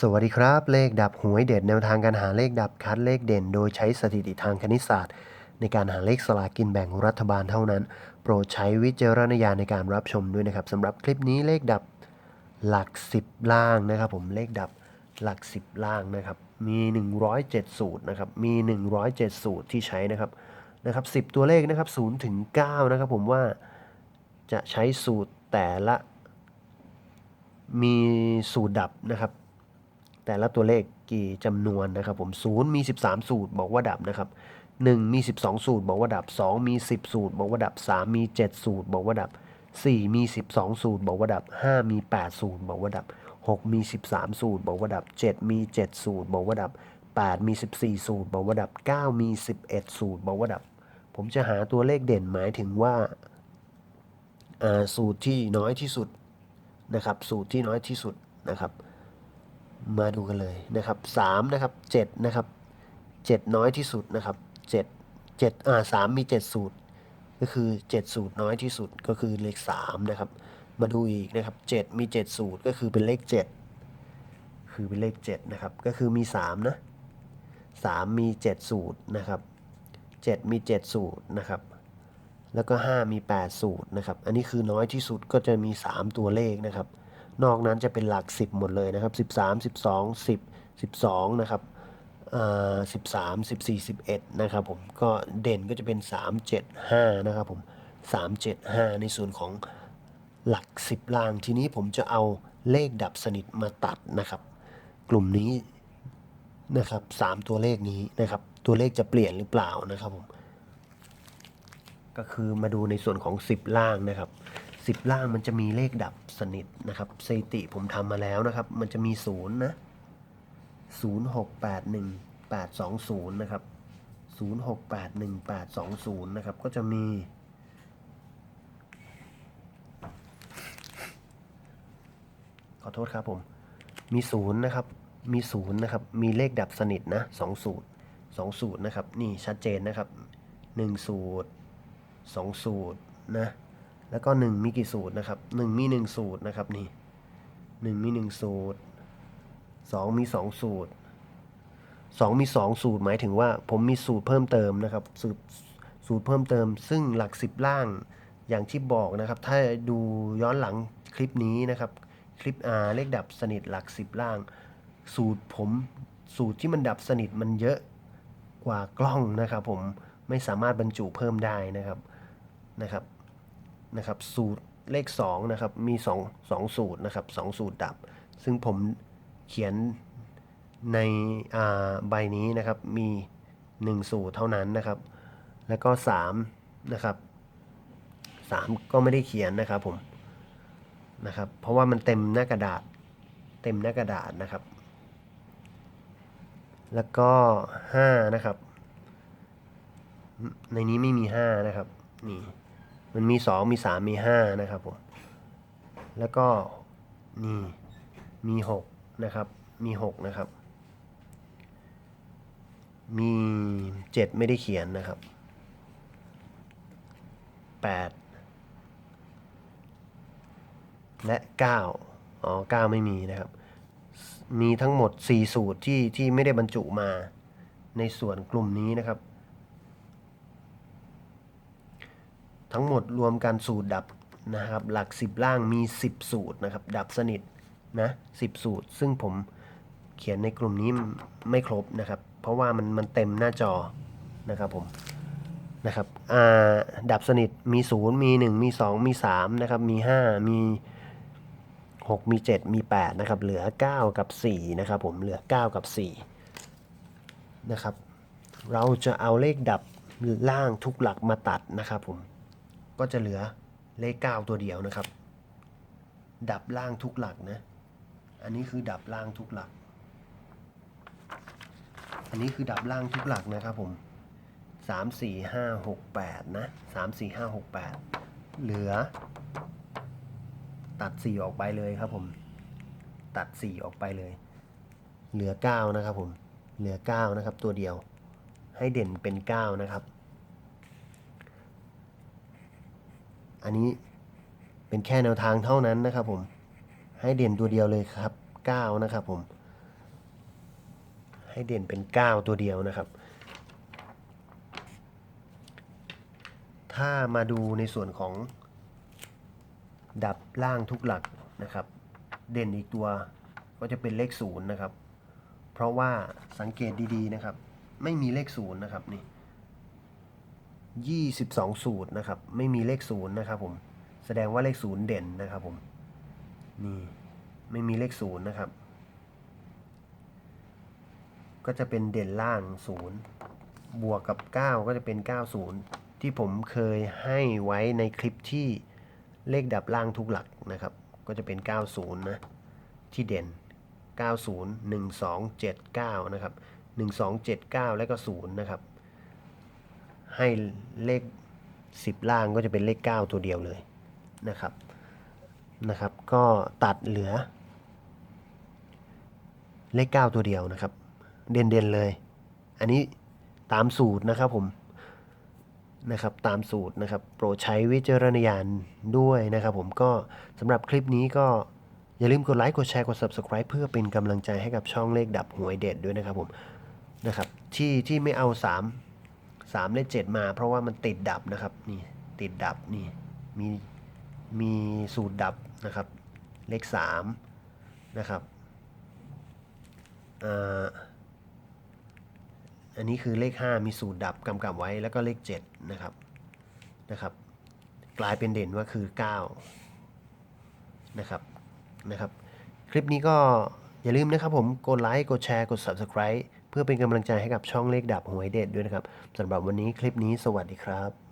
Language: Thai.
สวัสดีครับ เลขดับหวยเด็ดแนวทางการหาเลขดับคัดเลขเด่น โดยใช้สถิติทางคณิตศาสตร์ ในการหาเลขสลากินแบ่งรัฐบาลเท่านั้น โปรดใช้วิจารณญาณในการรับชมด้วยนะครับสำหรับคลิปนี้เลขดับหลัก 10 ล่างนะครับ ผมเลขดับหลัก 10 ล่างนะครับ มี 107 สูตรนะครับมี 107 สูตรที่ใช้นะครับนะครับ 10 ตัวเลขนะครับ0ถึง9นะครับ ผมว่าจะใช้สูตรแต่ละ มีสูตรดับนะครับ แต่ละตัวเลขกี่จำนวนนะครับผม0มี 13 สูตรบอกว่าดับนะครับ1มี 12 สูตร บอกว่าดับ 2 มี 10 สูตร บอกว่าดับ 3 มี 7 สูตร บอกว่าดับ 4 มี 12 สูตร บอกว่าดับ 5 มี 8 สูตร บอกว่าดับ 6 มี 13 สูตร บอกว่าดับ 7 มี 7 สูตร บอกว่าดับ 8 มี 14 สูตร บอกว่าดับ 9 มี 11 สูตร บอกว่าดับ ผมจะหาตัวเลขเด่นหมายถึงว่าอ่าสูตรที่น้อยที่สุดนะครับ สูตรที่น้อยที่สุดนะครับ มาดูกันเลยนะครับสามนะครับเจ็ดนะครับเจ็ดน้อยที่สุดนะครับเจ็ดเจ็ดอ่าสามมีเจ็ดสูตร ก็คือเจ็ดสูตรน้อยที่สุดก็คือเลขสามนะครับ มาดูอีกนะครับเจ็ดมีเจ็ดสูตรก็คือเป็นเลขเจ็ดคือเป็นเลขเจ็ดนะครับ ก็คือมีสามนะสามมีเจ็ดสูตรนะครับเจ็ดมีเจ็ดสูตรนะครับแล้วก็ห้ามีแปดสูตรนะครับ อันนี้คือน้อยที่สุดก็จะมีสามตัวเลขนะครับ นอกนั้นจะเป็นหลัก 10 หมดเลยนะครับ 13 12 10 12 นะครับอ่า13 14 11นะครับผมก็เด่นก็จะเป็น3 7 5นะครับผม3 7 5ในส่วนของหลัก10ล่างทีนี้ผมจะเอาเลขดับสนิทมาตัดนะครับ กลุ่มนี้นะครับ3ตัวเลขนี้นะครับ ตัวเลขจะเปลี่ยนหรือเปล่านะครับผมก็คือมาดูในส่วนของ10ล่างนะครับ 10ล่างมันจะมีเลขดับสนิทนะครับสถิติผมทำมาแล้วนะครับ มันจะมี0นย์นะ0681820นะครับ0681820นะครับ ก็จะมีขอโทษครับผม มีศูนย์นะครับ มีศูนย์นะครับ มีเลขดับสนิทนะสองสูตรสองสูตรนะครับ นี่ชัดเจนนะครับหนึ่งสูตรสองสูตรนะ แล้วก็หนึ่งมีกี่สูตรนะครับหนึ่งมีหนึ่งสูตรนะครับนี่หนึ่งมีหนึ่งสูตรสองมีสองสูตรสองมีสองสูตรหมายถึงว่า ผมมีสูตรเพิ่มเติมนะครับสูตรสูตรเพิ่มเติม ซึ่งหลักสิบล่างอย่างที่บอกนะครับ ถ้าดูย้อนหลังคลิปนี้นะครับ คลิป R เลขดับสนิทหลักสิบล่าง สูตรผมสูตรที่มันดับสนิทมันเยอะกว่ากล้องนะครับ ผมไม่สามารถบรรจุเพิ่มได้นะครับนะครับ นะครับ สูตรเลข2นะครับ มี2 2สูตรนะครับ2สูตรดับ ซึ่งผมเขียนในอ่าใบนี้นะครับ มี 1 สูตรเท่านั้นนะครับ แล้วก็3นะครับ3ก็ไม่ได้เขียนนะครับผมนะครับ เพราะว่ามันเต็มหน้ากระดาษ เต็มหน้ากระดาษนะครับ แล้วก็5นะครับ ในนี้ไม่มี5นะครับ นี่ มันมี 2 มี 3 มี 5 นะครับผม แล้วก็นี่มี 6 นะครับ มี 6 นะครับ มี 7 ไม่ได้เขียนนะครับ 8 และ 9 อ๋อ 9 ไม่มีนะครับ มีทั้งหมด 4 สูตรที่ที่ไม่ได้บรรจุมาในส่วนกลุ่มนี้นะครับ ทั้งหมดรวมกันสูตรดับนะครับหลัก 10 ล่างมี 10 สูตรนะครับดับสนิทนะ10สูตร ซึ่งผมเขียนในกลุ่มนี้ไม่ครบนะครับ เพราะว่ามันมันเต็มหน้าจอนะครับผมนะครับอ่าดับสนิทมี 0 มี 1 มี 2 มี3นะครับมี 5 มี 6 มี 7 มี8นะครับเหลือ 9 กับ4นะครับผมเหลือ 9 กับ4นะครับเราจะเอาเลขดับล่างทุกหลักมาตัดนะครับผม ก็จะเหลือเลข 9 ตัวเดียวนะครับ ดับล่างทุกหลักนะ อันนี้คือดับล่างทุกหลัก อันนี้คือดับล่างทุกหลักนะครับผมสามสี่ห้าหกแปดนะสามสี่ห้าหกแปดเหลือ ตัดสี่ออกไปเลยครับผม ตัดสี่ออกไปเลย เหลือเก้านะครับผม เหลือเก้านะครับ ตัวเดียว ให้เด่นเป็นเก้านะครับ อันนี้เป็นแค่แนวทางเท่านั้นนะครับผม ให้เด่นตัวเดียวเลยครับ 9 นะครับผม ให้เด่นเป็น 9 ตัวเดียวนะครับ ถ้ามาดูในส่วนของดับล่างทุกหลักนะครับ เด่นอีกตัวก็จะเป็นเลขศูนย์นะครับ เพราะว่าสังเกตดีๆนะครับ ไม่มีเลขศูนย์นะครับนี่ ยี่สิบสองสูตรนะครับ ไม่มีเลขศูนย์นะครับผมแสดงว่าเลขศูนย์เด่นนะครับผมนี่ไม่มีเลขศูนย์นะครับ ก็จะเป็นเด่นล่างศูนย์บวกกับ 9 ก็จะเป็น 90 ที่ผมเคยให้ไว้ในคลิปที่เลขดับล่างทุกหลักนะครับ ก็จะเป็น 90 นะ ที่เด่น 90 1279 นะครับ 1279 แล้วก็ 0 นะครับ ให้เลข 10 ล่างก็จะเป็นเลข 9 ตัวเดียวเลยนะครับนะครับ ก็ตัดเหลือ เลข 9 ตัวเดียวนะครับ เด่นๆเลย อันนี้ตามสูตรนะครับผมนะครับตามสูตรนะครับ โปรดใช้วิจารณญาณด้วยนะครับผมก็สำหรับคลิปนี้ก็อย่าลืมกดไลค์กดแชร์กด Subscribe เพื่อเป็นกำลังใจให้กับช่องเลขดับหวยเด็ดด้วยนะครับผมนะครับที่ที่ไม่เอา 3 3เลข7มาเพราะว่ามันติดดับนะครับนี่ติดดับนี่มีมีสูตรดับนะครับ เลข3นะครับอันนี้คือเลข 5 มีสูตรดับกำกับไว้แล้วก็เลข7นะครับนะครับ กลายเป็นเด่นว่าคือ 9 นะครับนะครับ คลิปนี้ก็อย่าลืมนะครับผม กดไลค์ กดแชร์ กด Subscribe เพื่อเป็นกำลังใจให้กับช่องเลขดับหวยเด็ดด้วยนะครับสำหรับวันนี้คลิปนี้สวัสดีครับ